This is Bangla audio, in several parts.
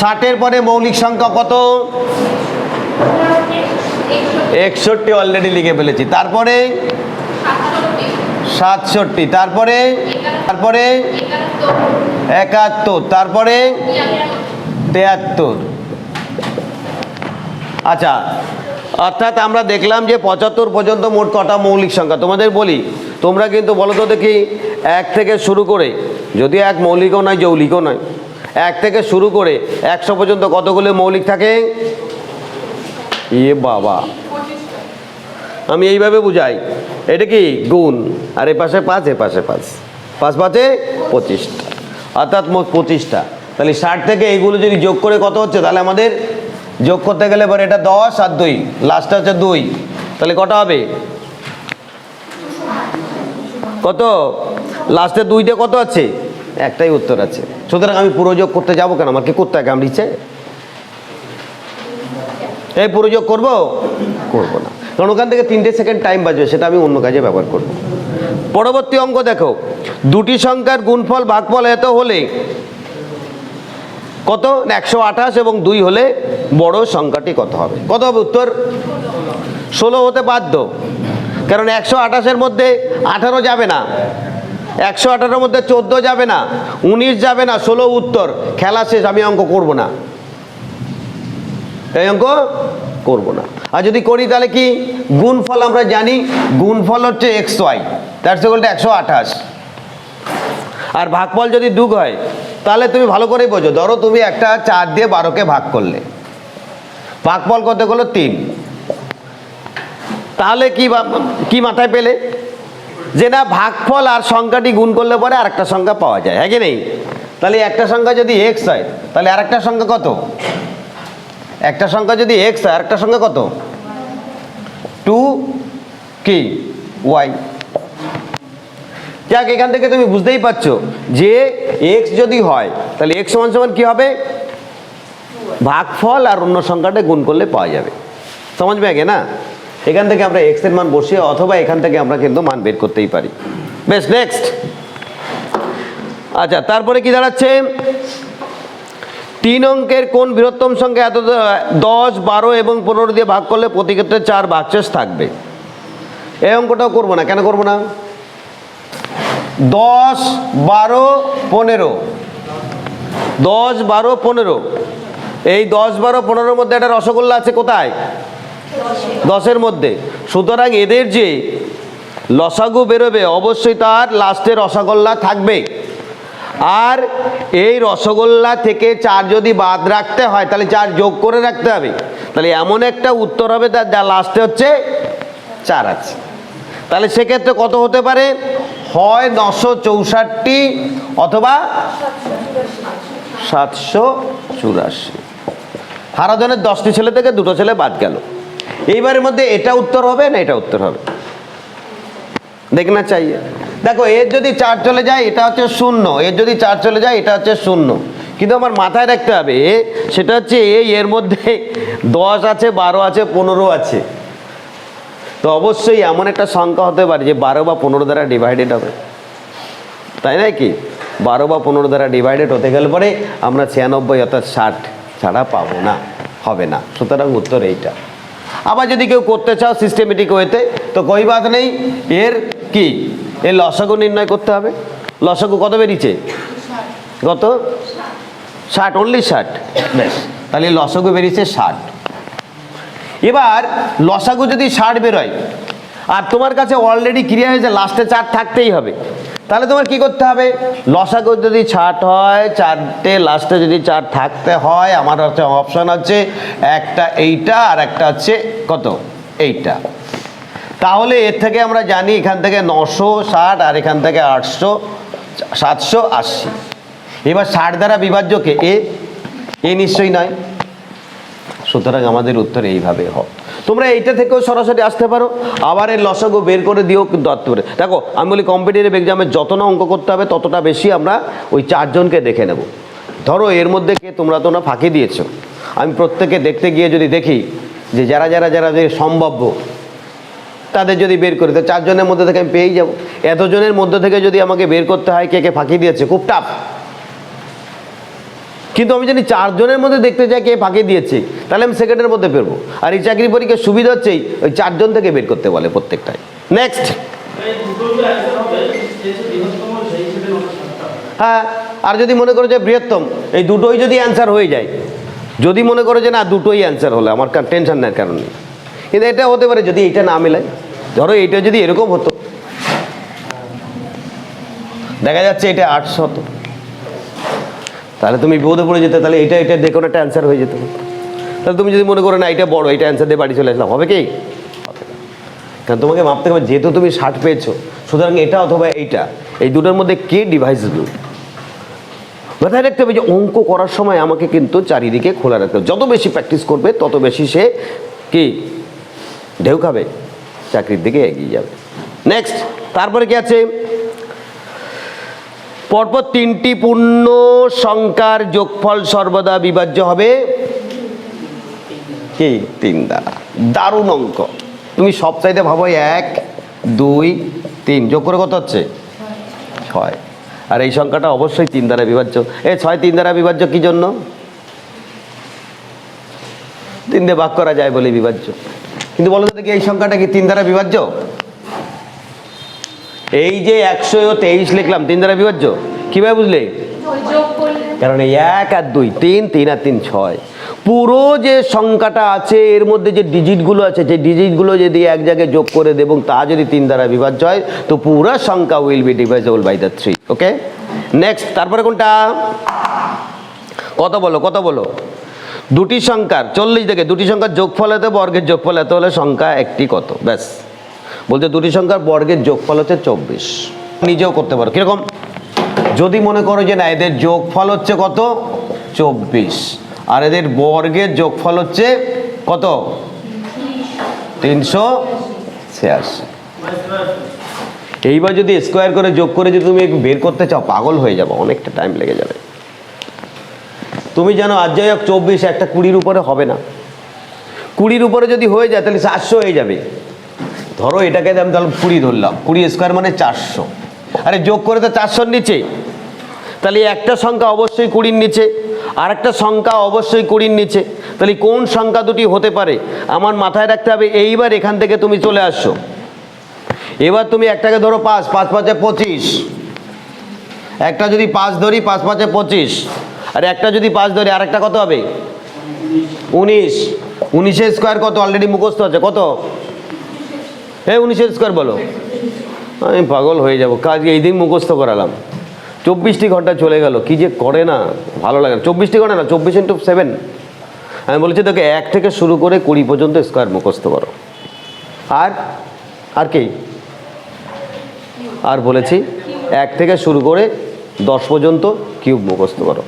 ষাটের পরে মৌলিক সংখ্যা কত? একষট্টি অলরেডি লিখে ফেলেছি। তারপরে? সাতষট্টি। তারপরে? তারপরে? একাত্তর। তারপরে? তেয়াত্তর। আচ্ছা অর্থাৎ আমরা দেখলাম যে পঁচাত্তর পর্যন্ত মোট কটা মৌলিক সংখ্যা। তোমাদের বলি, তোমরা কিন্তু বলো তো দেখি, এক থেকে শুরু করে, যদি এক মৌলিকও নয়, যৌলিকও নয়। এক থেকে শুরু করে একশো পর্যন্ত কতগুলো মৌলিক থাকে? ইয়ে বাবা। আমি এইভাবে বুঝাই। এটা কি? গুণ। আর এ পাশে পাঁচ, এ পাশে পাঁচ। পাঁচ পাঁচে পঁচিশটা। অর্থাৎ মোট পঁচিশটা। তাহলে ষাট থেকে এইগুলো যদি যোগ করে কত হচ্ছে? তাহলে আমাদের যোগ করতে গেলে এবার এটা দশ আর দুই। লাস্টটা হচ্ছে দুই। তাহলে কটা হবে? কত? লাস্টে দুইটা কত আছে? একটাই উত্তর আছে। সুতরাং আমি পুরোযোগ করতে যাব কেন? আমার কি করতে কামড়িচ্ছে এই পুরো যোগ করব? করব না। কারণ ওখান থেকে তিনটে সেকেন্ড টাইম বাজবে, সেটা আমি অন্য কাজে ব্যবহার করব। পরবর্তী অঙ্ক দেখো। দুটি সংখ্যার গুণফল, ভাগফল এত হলে কত? একশো আঠাশ এবং দুই হলে বড় সংখ্যাটি কত হবে? কত হবে উত্তর? ষোলো হতে বাধ্য। কারণ একশো আঠাশের মধ্যে আঠারো যাবে না। একশো আঠারোর মধ্যে চোদ্দ যাবে না, উনিশ যাবে না, ষোলো উত্তর। খেলা শেষ, আমি অঙ্ক করব না। এই অঙ্ক করব না। আর যদি করি তাহলে কি? গুণফল আমরা জানি, গুণফল হচ্ছে এক্স ওয়াই তার ইকুয়াল টু একশো আঠাশ। আর ভাগফল যদি দুগ হয়, তাহলে তুমি ভালো করেই বোঝো। ধরো তুমি একটা চার দিয়ে বারোকে ভাগ করলে। ভাগফল কত হলো তিন। তাহলে কি কি মাথায় পেলে? যে না ভাগফল আর সংখ্যাটি গুণ করলে পরে আরেকটা সংখ্যা পাওয়া যায় হ্যাঁ কি নেই? তাহলে একটা সংখ্যা যদি এক্স হয়, তাহলে আরেকটা সংখ্যা কত? একটা সংখ্যা যদি এক্স হয়, আরেকটা সংখ্যা কত? টু কি? ওয়াই যাক, এখান থেকে তুমি বুঝতেই পারছ যে এক্স যদি হয়, তাহলে এক্স সমান সমান কি হবে? ভাগফল আর অন্য সংখ্যাটা গুণ করলে পাওয়া যাবে। সমাজ ব্যাগে না? এখান থেকে আমরা এক্সের মান বসিয়ে অথবা এখান থেকে আমরা কিন্তু মান বের করতেই পারি। বেশ নেক্সট আচ্ছা তারপরে কি দাঁড়াচ্ছে? তিন অঙ্কের কোন বৃহত্তম সংখ্যা এত দশ, বারো এবং পনেরো দিয়ে ভাগ করলে প্রতি ক্ষেত্রে চার ভাগশেষ থাকবে। এই অঙ্কটাও করব না, কেন করব না? দশ, বারো, পনেরো। দশ, বারো, পনেরো। এই দশ, বারো, পনেরোর মধ্যে একটা রসগোল্লা আছে কোথায়? দশের মধ্যে। সুতরাং এদের যে লসাগু বেরোবে, অবশ্যই তার লাস্টে রসগোল্লা থাকবে। আর এই রসগোল্লা থেকে চার যদি বাদ রাখতে হয়, তাহলে চার যোগ করে রাখতে হবে। তাহলে এমন একটা উত্তর হবে তার যা লাস্টে হচ্ছে চার আছে। তাহলে সেক্ষেত্রে কত হতে পারে? হয় নশো চৌষট্টি অথবা সাতশো চুরাশি। হারাধনের দশটি ছেলে থেকে দুটো ছেলে বাদ গেল। এইবারের মধ্যে এটা উত্তর হবে না এটা উত্তর হবে? দেখনা চাইয়ে। দেখো, এর যদি চার চলে যায়, এটা হচ্ছে শূন্য। এর যদি চার চলে যায়, এটা হচ্ছে শূন্য। কিন্তু আমার মাথায় রাখতে হবে, সেটা হচ্ছে এই এর মধ্যে দশ আছে, বারো আছে, পনেরো আছে। তো অবশ্যই এমন একটা সংখ্যা হতে পারে যে বারো বা পনেরো দ্বারা ডিভাইডেড হবে। তাই নয় কি? বারো বা পনেরো দ্বারা ডিভাইডেড হতে গেলে পরে আমরা ছিয়ানব্বই অর্থাৎ ষাট ছাড়া পাবো না, হবে না। সুতরাং উত্তর এইটা। আবার যদি কেউ করতে চাও সিস্টেমেটিক ওয়েতে তো কই বাদ নেই এর কি? এর লসাগু নির্ণয় করতে হবে। লসাগু কত বেরিয়েছে? কত? ষাট অনলি ষাট। বেশ তাহলে লসাগু বেরিয়েছে ষাট। এবার লসাগু যদি ষাট বেরোয় আর তোমার কাছে অলরেডি ক্রিয়া হয়েছে লাস্টে চার থাকতেই হবে। তাহলে তোমার কি করতে হবে? লসাগু যদি ষাট হয়, চারটে লাস্টে যদি চার থাকতে হয়, আমার হচ্ছে অপশন হচ্ছে একটা এইটা আর একটা হচ্ছে কত? এইটা। তাহলে এর থেকে আমরা জানি এখান থেকে নশো ষাট আর এখান থেকে আটশো সাতশো আশি। এবার ষাট দ্বারা বিভাজ্যকে এ এ নিশ্চয়ই নয়। সুতরাং আমাদের উত্তর এইভাবে হোক তোমরা এইটা থেকেও সরাসরি আসতে পারো। আবার এর লসাগু বের করে দিও কিন্তু আসতে পারে দেখো, আমি বলি কম্পিটিটিভ এক্সামে যত না অঙ্ক করতে হবে, ততটা বেশি আমরা ওই চারজনকে দেখে নেব। ধরো, এর মধ্যে কে তোমরা তো তোমরা ফাঁকি দিয়েছ। আমি প্রত্যেকে দেখতে গিয়ে যদি দেখি যে যারা যারা যারা যে সম্ভাব্য, তাদের যদি বের করি, তো চারজনের মধ্যে থেকে আমি পেয়েই যাব। এতজনের মধ্যে থেকে যদি আমাকে বের করতে হয় কে কে ফাঁকি দিয়েছে, খুব টাফ কিন্তু আমি যদি চারজনের মধ্যে দেখতে চাই কে ফাঁকি দিয়েছে। তাহলে আমি সেকেন্ডের মধ্যে পেরবো আর এই চাকরি পরীক্ষার সুবিধা হচ্ছেই ওই চারজন থেকে বের করতে বলে প্রত্যেকটাই। নেক্সট। হ্যাঁ আর যদি মনে করো যে বৃহত্তম, এই দুটোই যদি অ্যান্সার হয়ে যায়। যদি মনে করো যে না, দুটোই অ্যান্সার হলো, আমার টেনশন নেই কারণ কিন্তু এটা হতে পারে যদি এইটা না মেলায় ধরো এইটা যদি এরকম হতো। দেখা যাচ্ছে এটা আটশো হতো তাহলে তুমি বিপদে পড়ে যেতে, তাহলে এটা এটা দেখো একটা অ্যান্সার হয়ে যেত। তাহলে তুমি যদি মনে করো না, এটা বড়, এটা অ্যান্সার দিয়ে বাড়ি চলে আসলাম, হবে কি? কারণ তোমাকে মাপতে হবে, যেহেতু তুমি ষাট পেয়েছ, সুতরাং এটা অথবা এইটা, এই দুটোর মধ্যে কে ডিভাইসেবল মাথায় রাখতে হবে যে অঙ্ক করার সময় আমাকে কিন্তু চারিদিকে খোলা রাখতে হবে। যত বেশি প্র্যাকটিস করবে, তত বেশি সে কি? ঢেউ খাবে, চাকরির দিকে এগিয়ে যাবে। নেক্সট তারপরে কি আছে? পরপর তিনটি পূর্ণ সংখ্যার যোগফল সর্বদা বিভাজ্য হবে কি? তিন দ্বারা। দারুণ অঙ্ক। তুমি চাইতে ভাবো এক, দুই, তিন। যোগ করে কত হচ্ছে? ছয়। আর এই সংখ্যাটা অবশ্যই তিন দ্বারা বিভাজ্য। এ, ছয় তিন দ্বারা বিভাজ্য কি জন্য? তিন দিয়ে ভাগ করা যায় বলে বিভাজ্য। কিন্তু বলো তো দেখি, এই সংখ্যাটা কি তিন দ্বারা বিভাজ্য? এই যে একশো তেইশ লিখলাম, তিন দ্বারা বিভাজ্য? কীভাবে বুঝলে? কারণ এই এক আর দুই, তিন তিন আর তিন, ছয়। পুরো যে সংখ্যাটা আছে, এর মধ্যে যে ডিজিটগুলো আছে, যে ডিজিটগুলো যদি এক জায়গায় যোগ করে দেব এবং তা যদি তিন দ্বারা বিভাজ্য হয়, তো পুরো সংখ্যা will be divisible by the three okay next তারপরে কোনটা? কত বলো কত বলো? দুটি সংখ্যার, চল্লিশ থেকে দুটি সংখ্যার যোগফল হতে বর্গের যোগফল এত হলে সংখ্যা একটি কত? ব্যাস। বলতে দুটি সংখ্যার বর্গের যোগফল হচ্ছে চব্বিশ। নিজেও করতে পারো। কীরকম? যদি মনে করো যে না, এদের যোগফল হচ্ছে কত? চব্বিশ। আর এদের বর্গের যোগফল হচ্ছে কত? তিনশো ছিয়াশি। এইবার যদি স্কোয়ার করে যোগ করে যদি তুমি বের করতে চাও, পাগল হয়ে যাব। অনেকটা টাইম লেগে যাবে। তুমি জানো আজ যাই হোক চব্বিশ একটা কুড়ির উপরে হবে না। কুড়ির উপরে যদি হয়ে যায়, তাহলে চারশো হয়ে যাবে। ধরো এটাকে আমি তাহলে কুড়ি ধরলাম, কুড়ি স্কোয়ার মানে চারশো। আরে যোগ করে তো চারশোর নিচে। তাহলে একটা সংখ্যা অবশ্যই কুড়ির নিচে আর একটা সংখ্যা অবশ্যই কুড়ির নিচে। তাহলে কোন সংখ্যা দুটি হতে পারে? আমার মাথায় রাখতে হবে, এইবার এখান থেকে তুমি চলে আসছো এবার তুমি একটাকে ধরো পাঁচ পাঁচ পাঁচে পঁচিশ। একটা যদি পাঁচ ধরি, পাঁচ পাঁচে পঁচিশ। আর একটা যদি পাঁচ ধরি আর একটা কত হবে? উনিশ। উনিশের স্কোয়ার কত? অলরেডি মুখস্থ আছে, কত? হ্যাঁ উনিশের স্কোয়ার বলো। আমি পাগল হয়ে যাব। কাজ এই দিন মুখস্থ করালাম। চব্বিশটি ঘণ্টা চলে গেল। কি যে করে না? ভালো লাগে না। চব্বিশটি ঘণ্টা না, চব্বিশ ইন্টু সেভেন আমি বলেছি, তোকে এক থেকে শুরু করে কুড়ি পর্যন্ত স্কোয়ার মুখস্থ করো। আর আর কি? আর বলেছি, এক থেকে শুরু করে দশ পর্যন্ত কিউব মুখস্থ করো।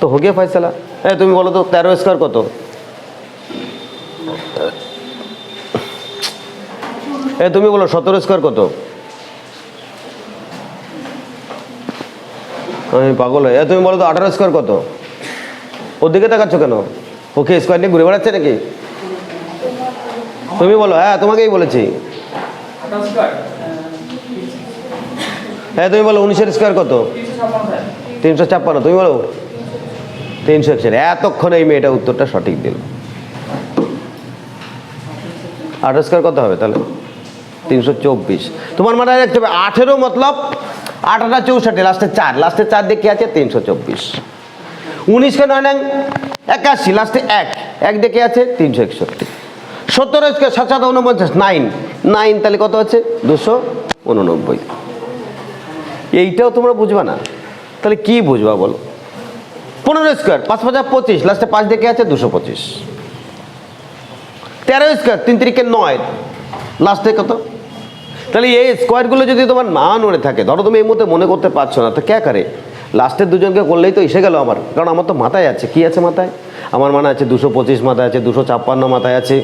তো হোক গিয়ে ফয়সালা হ্যাঁ তুমি বলো তো, তেরো স্কোয়ার কত? এ, তুমি বলো, সতেরো স্কোয়ার কত? আমি পাগল হয়ে তুমি বলো তো, আঠারো স্কোয়ার কত? ওর দিকে তাকাচ্ছ কেন? ওকে স্কোয়ার নিয়ে ঘুরে বেড়াচ্ছে নাকি? তুমি বলো হ্যাঁ তোমাকেই বলেছি। হ্যাঁ তুমি বলো, উনিশের স্কোয়ার কত? তিনশো ছাপ্পান্ন, তুমি বলো। তিনশো একষট্টি, এতক্ষণ এই মেয়েটা উত্তরটা সঠিক দিল। আঠারো স্কোয়ার কত হবে তাহলে? তিনশো চব্বিশ। তোমার মাথায় রাখতে হবে, আঠেরো মতলব আট চৌষট্টি লাস্টে চার লাস্টে চার দিয়ে আছে? তিনশো চব্বিশ। উনিশকে নয় নয় একাশি লাস্টে এক এক ডেকে আছে? তিনশো একষট্টি। সত্তর স্কোয়ার সাত সাত, উনপঞ্চাশ নাইন নাইন তাহলে কত আছে? দুশো উননব্বই। এইটাও তোমরা বুঝবা না। তাহলে কি বুঝবা বলো? পনেরো স্কোয়ার পাঁচ পাঁচা পঁচিশ লাস্টে পাঁচ ডেকে আছে? দুশো পঁচিশ। তেরো স্কোয়ার তিন তিরিকে নয় লাস্টে কত? তাহলে এই স্কোয়ারগুলো যদি তোমার না নড়ে থাকে, ধরো তুমি এই মুহূর্তে মনে করতে পারছ না, তো কে করে? লাস্টের দুজনকে করলেই তো এসে গেল আমার। কারণ আমার তো মাথায় আছে। কি আছে মাথায়? আমার মানে আছে দুশো পঁচিশ মাথায় আছে, দুশো ছাপ্পান্ন মাথায় আছে।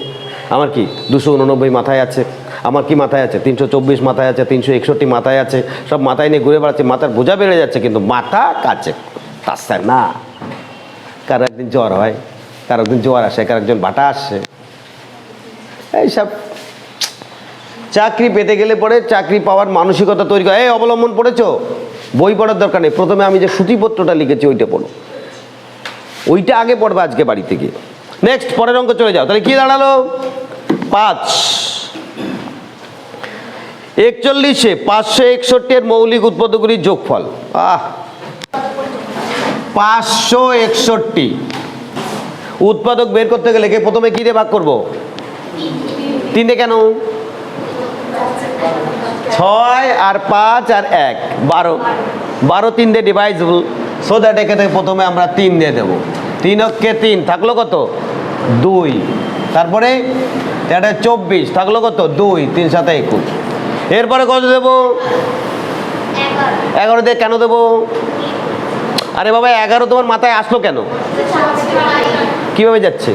আমার কি? দুশো উননব্বই মাথায় আছে। আমার কি মাথায় আছে? তিনশো চব্বিশ মাথায় আছে, তিনশো একষট্টি মাথায় আছে। সব মাথায় নিয়ে ঘুরে বেড়াচ্ছে। মাথার বোঝা বেড়ে যাচ্ছে, কিন্তু মাথা কাছে। তাচ্ছে না। কারও একদিন জ্বর হয়, কারও একদিন জ্বর আসে, কারও একজন বাটা আসছে এইসব চাকরি পেতে গেলে পরে চাকরি পাওয়ার মানসিকতা তৈরি করে। এই অবলম্বন পড়েছো? বই পড়ার দরকার নেই। প্রথমে আমি যে সূচিপত্রটা লিখেছি, ওইটা পড়ো। ওইটা আগে পড়বে আজকে বাড়ি থেকে। নেক্সট পরের অঙ্ক চলে যাও। তাহলে কি দাঁড়াল? পাঁচ। একচল্লিশে পাঁচশো একষট্টির মৌলিক উৎপাদকগুলির যোগফল। আহ! পাঁচশো একষট্টি। উৎপাদক বের করতে গেলে প্রথমে কি দিয়ে ভাগ করব? তিনটে কেন? ছয় আর পাঁচ আর এক। বারো। বারো তিনটে ডিভাইজেবল সো দ্যাট থেকে প্রথমে আমরা তিন দিয়ে দেবো। তিন অক্ষে তিন থাকল কত? দুই। তারপরে এটা চব্বিশ থাকল কত? দুই তিন সাথে একুশ। এরপরে কত দেবো? এগারো। দিয়ে কেন দেবো? আরে বাবা এগারো তোমার মাথায় আসলো কেন? কীভাবে যাচ্ছে?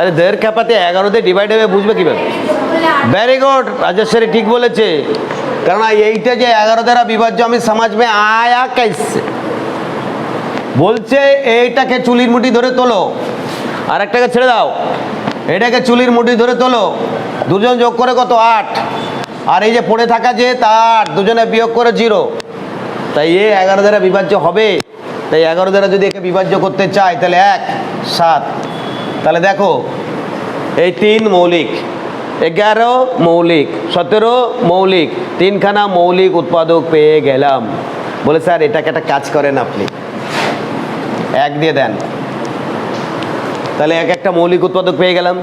আরে দেড় খ্যাপাতে এগারো দিয়ে ডিভাইড হবে বুঝবে কীভাবে? ভেরি গুড রাজেশ্বরী ঠিক বলেছে। কারণ এইটা যে এগারো দ্বারা বিভাজ্য আমি সমাজ মে আয়া कैसे বলছে, এইটাকে চুলির মুঠি ধরে তোলো। আর একটাকে ছেড়ে দাও। এটাকে চুলির মুঠি ধরে তোলো। দুজন যোগ করে কত? আট। আর এই যে পড়ে থাকা যে তার, দুজনে বিয়োগ করে জিরো। তাই এ এগারো দ্বারা বিভাজ্য হবে। তাই এগারো দ্বারা যদি একে বিভাজ্য করতে চাই তাহলে এক, সাত। তাহলে দেখো, এই তিন মৌলিক। এগারো মৌলিক, সতেরো মৌলিক, তিনখানা মৌলিক উৎপাদক পেয়ে গেলাম। বলে, স্যার, এটাকে একটা কাজ করেন আপনি। এক দিয়ে দেন। তাহলে এক একটা মৌলিক উৎপাদক পেয়ে গেলাম।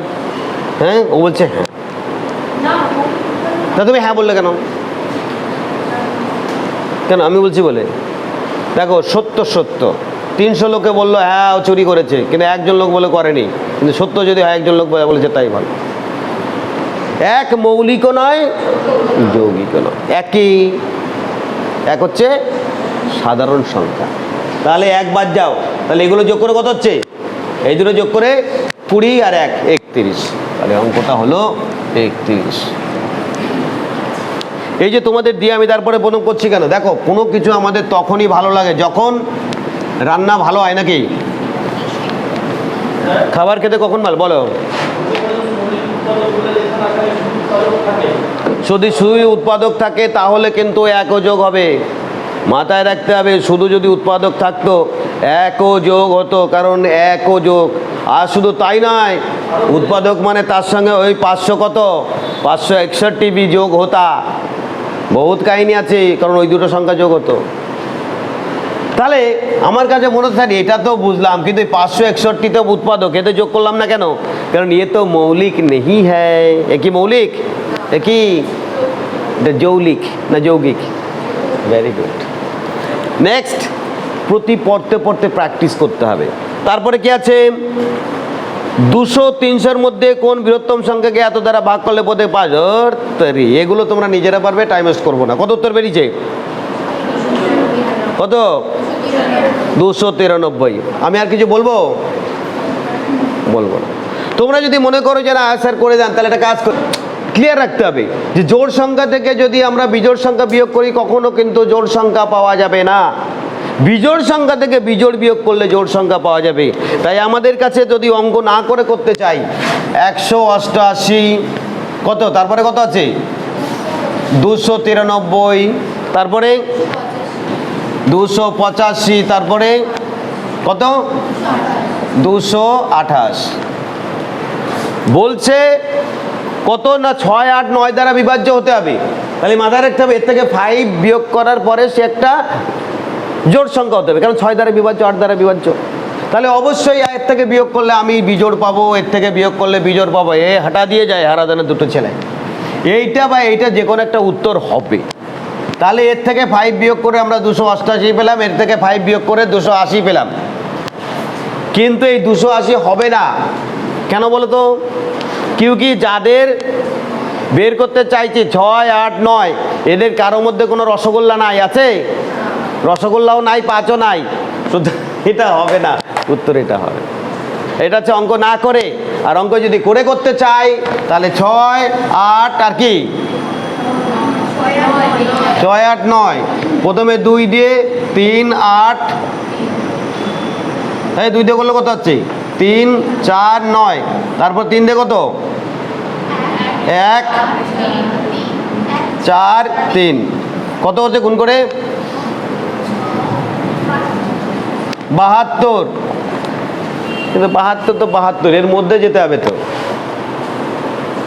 হ্যাঁ? ও বলছে হ্যাঁ। তা তুমি হ্যাঁ বললে কেন? কেন? আমি বলছি বলে, দেখো, সত্য সত্য। তিনশো লোকে বলল হ্যাঁ চুরি করেছে। কিন্তু একজন লোক বলে, করেনি। কিন্তু সত্য যদি একজন লোক বলে, বলেছে, তাই ভালো। এক মৌলিকও নয়, যৌগিকও নয়। একই, এক হচ্ছে সাধারণ সংখ্যা। তাহলে একবার যাও। তাহলে এগুলো যোগ করে কত হচ্ছে? এই দুটো যোগ করে কুড়ি আর এক, একত্রিশ। তাহলে অঙ্কটা হলো একত্রিশ। এই যে তোমাদের দিয়ে আমি তারপরে প্রথম করছি কেন? দেখো, কোনো কিছু আমাদের তখনই ভালো লাগে যখন রান্না ভালো হয় নাকি? খাবার খেতে কখন ভালো? বলো। যদি শুধু উৎপাদক থাকে, তাহলে কিন্তু একও যোগ হবে। মাথায় রাখতে হবে, শুধু যদি উৎপাদক থাকতো, একও যোগ হতো, কারণ একও যোগ। আর শুধু তাই নয়, উৎপাদক মানে তার সঙ্গে ওই পাঁচশো কত? পাঁচশো একষট্টি বি যোগ হতা। বহুত কাহিনী আছে, কারণ ওই দুটো সংখ্যা যোগ হতো। তাহলে আমার কাছে মনে হচ্ছে এটা তো বুঝলাম, কিন্তু পাঁচশো একষট্টি তো উৎপাদক, এতে যোগ করলাম না কেন? কারণ ये তো মৌলিক নেই হ্যায়। এ কি মৌলিক? এ কি? যৌলিক না যৌগিক? ভেরি গুড নেক্সট প্রতি পড়তে পড়তে প্র্যাকটিস করতে হবে। তারপরে কি আছে? দুশো তিনশোর মধ্যে কোন বৃহত্তম সংখ্যাকে এত দ্বারা ভাগ করলে বোধে পাঁচ? তৈরি এগুলো তোমরা নিজেরা পারবে টাইম ওয়েস্ট করব না। কত উত্তর বেরিয়েছে? কত? দুশো তিরানব্বই। আমি আর কিছু বলব? বলব না। তোমরা যদি মনে করো যে না স্যার, করে যান, তাহলে একটা কাজ কর ক্লিয়ার রাখতে হবে যে জোড় সংখ্যা থেকে যদি আমরা বিজোড় সংখ্যা বিয়োগ করি, কখনো কিন্তু জোড় সংখ্যা পাওয়া যাবে না। বিজোড় সংখ্যা থেকে বিজোড় বিয়োগ করলে জোড় সংখ্যা পাওয়া যাবে। তাই আমাদের কাছে যদি অঙ্ক না করে করতে চাই, একশো অষ্টআশি কত? তারপরে কত আছে? দুশো তিরানব্বই। তারপরে? দুশো পঁচাশি, তারপরে কত? দুশো আঠাশ। বলছে কত না ছয় আট নয় দ্বারা বিভাজ্য হতে হবে। তাহলে মাথায় রাখতে হবে, এর থেকে ফাইভ বিয়োগ করার পরে সে একটা জোড় সংখ্যা হতে হবে, কারণ ছয় দ্বারা বিভাজ্য, আট দ্বারা বিভাজ্য। তাহলে অবশ্যই এর থেকে বিয়োগ করলে আমি বিজোড় পাবো, এর থেকে বিয়োগ করলে বিজোড় পাবো, এ হাঁটা দিয়ে যায় হারাদানের দুটো ছেলে। এইটা বা এইটা যে কোনো একটা উত্তর হবে। তাহলে এর থেকে ফাইভ বিয়োগ করে আমরা দুশো অষ্টাশি পেলাম, এর থেকে ফাইভ বিয়োগ করে দুশো আশি পেলাম। কিন্তু এই দুশো আশি হবে না। কেন বলো তো? কেউ কি যাদের বের করতে চাইছি, ছয়, আট, নয়, এদের কারোর মধ্যে কোনো রসগোল্লা নাই আছে? রসগোল্লাও নাই, পাঁচও নাই। এটা হবে না, উত্তর এটা হবে। এটা হচ্ছে অঙ্ক না করে, আর অঙ্ক যদি করে করতে চাই, তাহলে ছয়, আট, আর কি? ছয় আট নয়। প্রথমে দুই দিয়ে তিন আট। এই দুই দিয়ে করলে কত হচ্ছে? তিন, চার, নয়। তারপর তিন দিয়ে কত? এক, চার, তিন। কত হচ্ছে গুণ করে? বাহাত্তর। কিন্তু বাহাত্তর তো বাহাত্তর, এর মধ্যে যেতে হবে তো।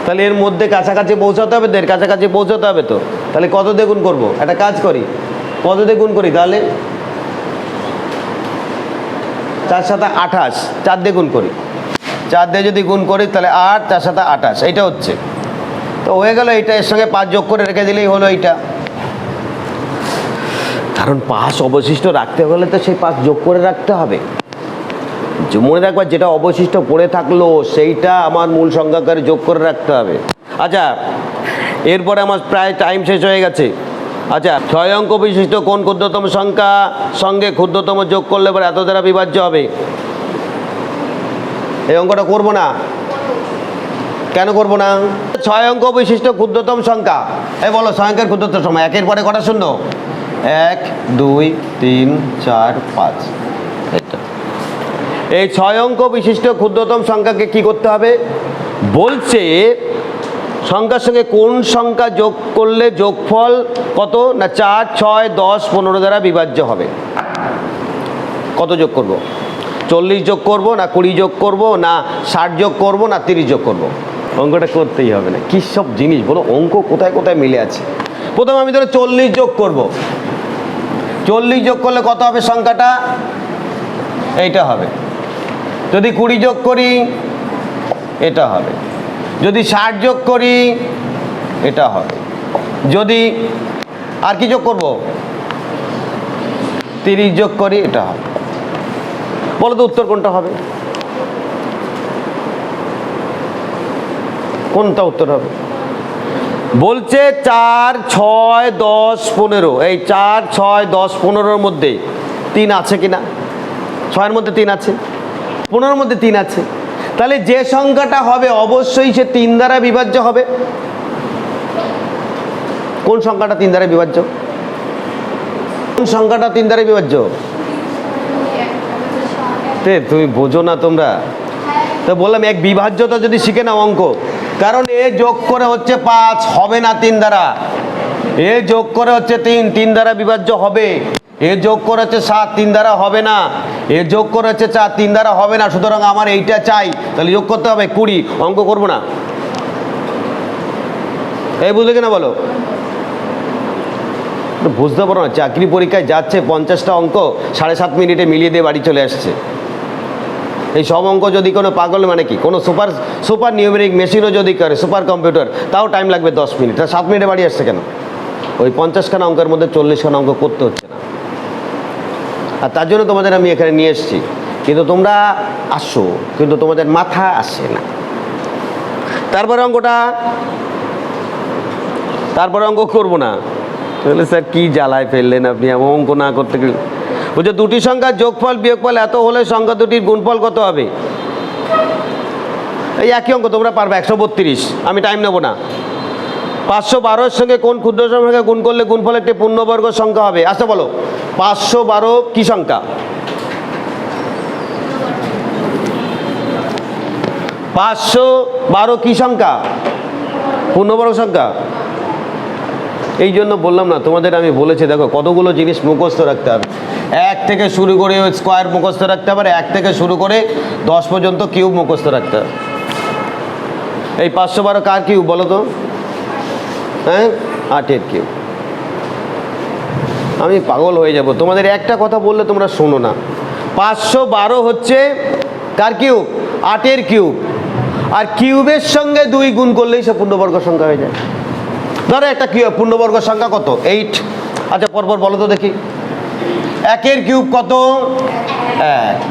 তাহলে এর মধ্যে কাছাকাছি পৌঁছাতে হবে তো? এর কাছাকাছি পৌঁছাতে হবে তো? তাহলে কত দিয়ে গুণ করব? একটা কাজ করি। কত দিয়ে গুণ করি তাহলে? চার সাথে আঠাশ। চার দিয়ে গুণ করি। চার দিয়ে যদি গুণ করি তাহলে আট, চার সাথে আঠাশ। এইটা হচ্ছে। তো হয়ে গেল, এইটা এর সঙ্গে পাঁচ যোগ করে রেখে দিলেই হলো এইটা। কারণ পাঁচ অবশিষ্ট রাখতে হলে তো সেই পাঁচ যোগ করে রাখতে হবে। মনে রাখবার যেটা অবশিষ্ট পড়ে থাকল, সেইটা আমার মূল সংখ্যাকারে যোগ করে রাখতে হবে। আচ্ছা এরপরে আমার প্রায় টাইম শেষ হয়ে গেছে। আচ্ছা ছয় অঙ্ক বিশিষ্ট কোন ক্ষুদ্রতম সংখ্যা সঙ্গে ক্ষুদ্রতম যোগ করলে পরে এত দ্বারা বিভাজ্য হবে? এই অঙ্কটা করব না। কেন করব না? ছয় অঙ্ক বিশিষ্ট ক্ষুদ্রতম সংখ্যা। এই বলো অঙ্কের ক্ষুদ্রতম সংখ্যা। একের পরে কটা শূন্য? এক, দুই, তিন, চার, পাঁচ। এই ছয় অঙ্ক বিশিষ্ট ক্ষুদ্রতম সংখ্যাকে কি করতে হবে? বলছে সংখ্যার সঙ্গে কোন সংখ্যা যোগ করলে যোগফল কত? না, চার, ছয়, দশ, পনেরো দ্বারা বিভাজ্য হবে। কত যোগ করব? চল্লিশ যোগ করব, না, কুড়ি যোগ করব, না, ষাট যোগ করব, না, তিরিশ যোগ করব? অঙ্কটা করতেই হবে না। কী সব জিনিস বলো? অঙ্ক কোথায় কোথায় মিলে আছে? প্রথমে আমি ধরো চল্লিশ যোগ করব। চল্লিশ যোগ করলে কত হবে সংখ্যাটা? এইটা হবে। যদি কুড়ি যোগ করি, এটা হবে। যদি ষাট যোগ করি, এটা হবে। যদি আর কি যোগ করব? তিরিশ যোগ করি, এটা হবে। বলো তো উত্তর কোনটা হবে? কোনটা উত্তর হবে? বলছে চার, ছয়, দশ, পনেরো। এই চার, ছয়, দশ, পনেরোর মধ্যে তিন আছে কি না ছয়ের মধ্যে তিন আছে। পনেরোর মধ্যে তিন আছে। তাহলে যে সংখ্যাটা হবে, অবশ্যই সে তিন দ্বারা বিভাজ্য হবে। কোন সংখ্যাটা তিন দ্বারা বিভাজ্য? কোন সংখ্যাটা তিন দ্বারা বিভাজ্য? তে, তুমি বোঝো না তোমরা। তো বললাম, এক বিভাজ্যতা যদি শিখে নাও অঙ্ক। কারণ এ যোগ করে হচ্ছে পাঁচ, হবে না তিন দ্বারা। এ যোগ করে হচ্ছে তিন তিন দ্বারা বিভাজ্য হবে। এ যোগ করে হচ্ছে সাত, তিন দ্বারা হবে না। এ যোগ করে হচ্ছে চার, তিন দ্বারা হবে না। সুতরাং আমার এইটা চাই। তাহলে যোগ করতে হবে কুড়ি, অঙ্ক করব না। এই বুঝলে কিনা বলো? বুঝতে পারো না, চাকরি পরীক্ষায় যাচ্ছে পঞ্চাশটা অঙ্ক, সাড়ে সাত মিনিটে মিলিয়ে দিয়ে বাড়ি চলে আসছে। এই সব অঙ্ক যদি কোনো পাগল মানে কি? কোনো সুপার সুপার নিউমেরিক মেশিনও যদি করে, সুপার কম্পিউটার, তাও টাইম লাগবে দশ মিনিট। তা সাত মিনিটে বাড়ি আসছে কেন? ওই পঞ্চাশখানা অঙ্কের মধ্যে চল্লিশখানা অঙ্ক করতে হচ্ছে না। আর তার জন্য তোমাদের আমি এখানে নিয়ে এসেছি। কিন্তু তোমরা আসো, কিন্তু তোমাদের মাথা আসে না। তারপরে অঙ্কটা, তারপরে অঙ্ক করব না। তাহলে স্যার কী জ্বালায় ফেললেন আপনি? এমন অঙ্ক না করতে গেলে। বলছে, দুটি সংখ্যার যোগফল, বিয়োগফল এত হলে সংখ্যা দুটির গুণফল কত হবে? এই একই অঙ্ক, তোমরা পারবে একশো বত্রিশ। আমি টাইম নেব না। পাঁচশো বারোর সঙ্গে কোন ক্ষুদ্র সংখ্যাকে গুণ করলে গুণফল একটি পূর্ণবর্গ সংখ্যা হবে? আচ্ছা বলো। পাঁচশো বারো কী সংখ্যা? পাঁচশো বারো কী সংখ্যা? পূর্ণবর্গ সংখ্যা? এই জন্য বললাম না, তোমাদের আমি বলেছি, দেখো, কতগুলো জিনিস মুখস্থ রাখতে হবে। এক থেকে শুরু করে স্কোয়ার মুখস্থ রাখতে হবে এক থেকে শুরু করে দশ পর্যন্ত কিউব মুখস্থ রাখতে হবে। এই পাঁচশো বারো কার কিউব বলো তো? হ্যাঁ? আটের কিউব আমি পাগল হয়ে যাব। তোমাদের একটা কথা বললে তোমরা শোনো না। পাঁচশো বারো হচ্ছে কার কিউব? আটের কিউব। আর কিউবের সঙ্গে দুই গুণ করলেই সে পূর্ণবর্গ সংখ্যা হয়ে যায়। ধরো একটা কি পূর্ণবর্গ সংখ্যা কত? এইট আচ্ছা পরপর বলো তো দেখি। একের কিউব কত? এক।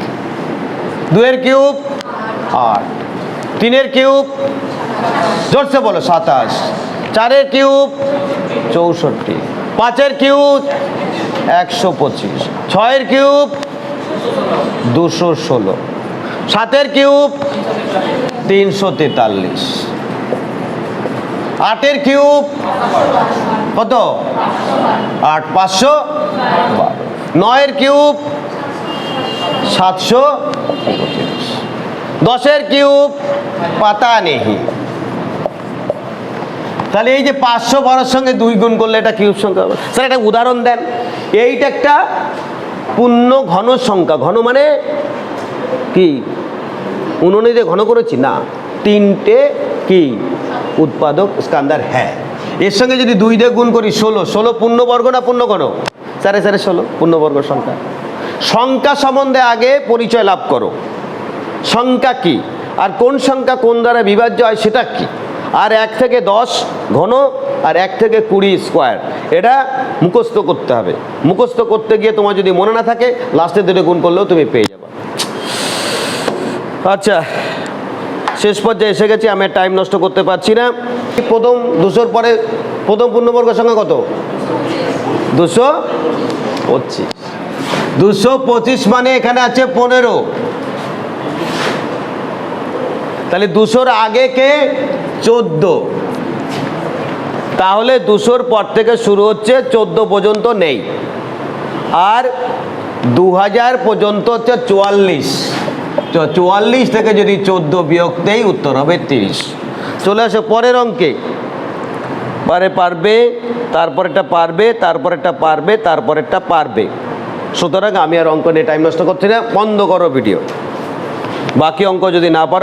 দুয়ের কিউব আট। তিনের কিউব? জোরসে বলো, সাতাশ। চারের কিউব চৌষট্টি, পাঁচের কিউব একশো পঁচিশ, ছয়ের কিউব দুশো ষোলো, সাতের কিউব তিনশো তেতাল্লিশ, আটের কিউব কত? আট, পাঁচশো নয়ের কিউব সাতশো দশের কিউব পাতা নেহি। তাহলে এই যে পাঁচশো বারোর সঙ্গে দুই গুণ করলে এটা কিউব সংখ্যা হবে। স্যার, একটা উদাহরণ দেন। এইটা একটা পূর্ণ ঘন সংখ্যা। ঘন মানে কি? উনুনে যে ঘন করেছি? না। তিনটে কি? উৎপাদক স্কান্দার হ্যাঁ। এর সঙ্গে যদি দুই দিয়ে গুণ করি, ষোলো। ষোলো পূর্ণবর্গ না পূর্ণ ঘন? সাড়ে সাড়ে ষোলো। পূর্ণবর্গ সংখ্যা। সংখ্যা সম্বন্ধে আগে পরিচয় লাভ করো। সংখ্যা কি? আর কোন সংখ্যা কোন দ্বারা বিভাজ্য হয় সেটা কি? আর এক থেকে দশ ঘন আর এক থেকে কুড়ি স্কোয়ার এটা মুখস্থ করতে হবে। মুখস্থ করতে গিয়ে তোমার যদি মনে না থাকে লাস্টে দুটো গুণ করলেও তুমি পেয়ে যাবে। আচ্ছা শেষ পর্যায়ে এসে গেছি, আমি টাইম নষ্ট করতে পারছি না। প্রথম দুশোর পরে, প্রথম পূর্ণবর্গ সঙ্গে কত? দুশো পঁচিশ। দুশো পঁচিশ মানে এখানে আছে পনেরো। তাহলে দুশোর আগে কে? চোদ্দ। তাহলে দুশোর পর থেকে শুরু হচ্ছে চোদ্দ পর্যন্ত নেই। আর দু হাজার পর্যন্ত হচ্ছে চুয়াল্লিশ। চুয়াল্লিশ থেকে যদি চোদ্দ বিয়োগ দেই উত্তর হবে তিরিশ। চলে আসে পরের অঙ্কে। পারে পারবে, তারপরেরটা পারবে তারপরেরটা পারবে তারপরেরটা পারবে। সুতরাং আমি আর অঙ্ক নিয়ে টাইম নষ্ট করছি না, বন্ধ করো ভিডিও বাকি অঙ্ক যদি না পারো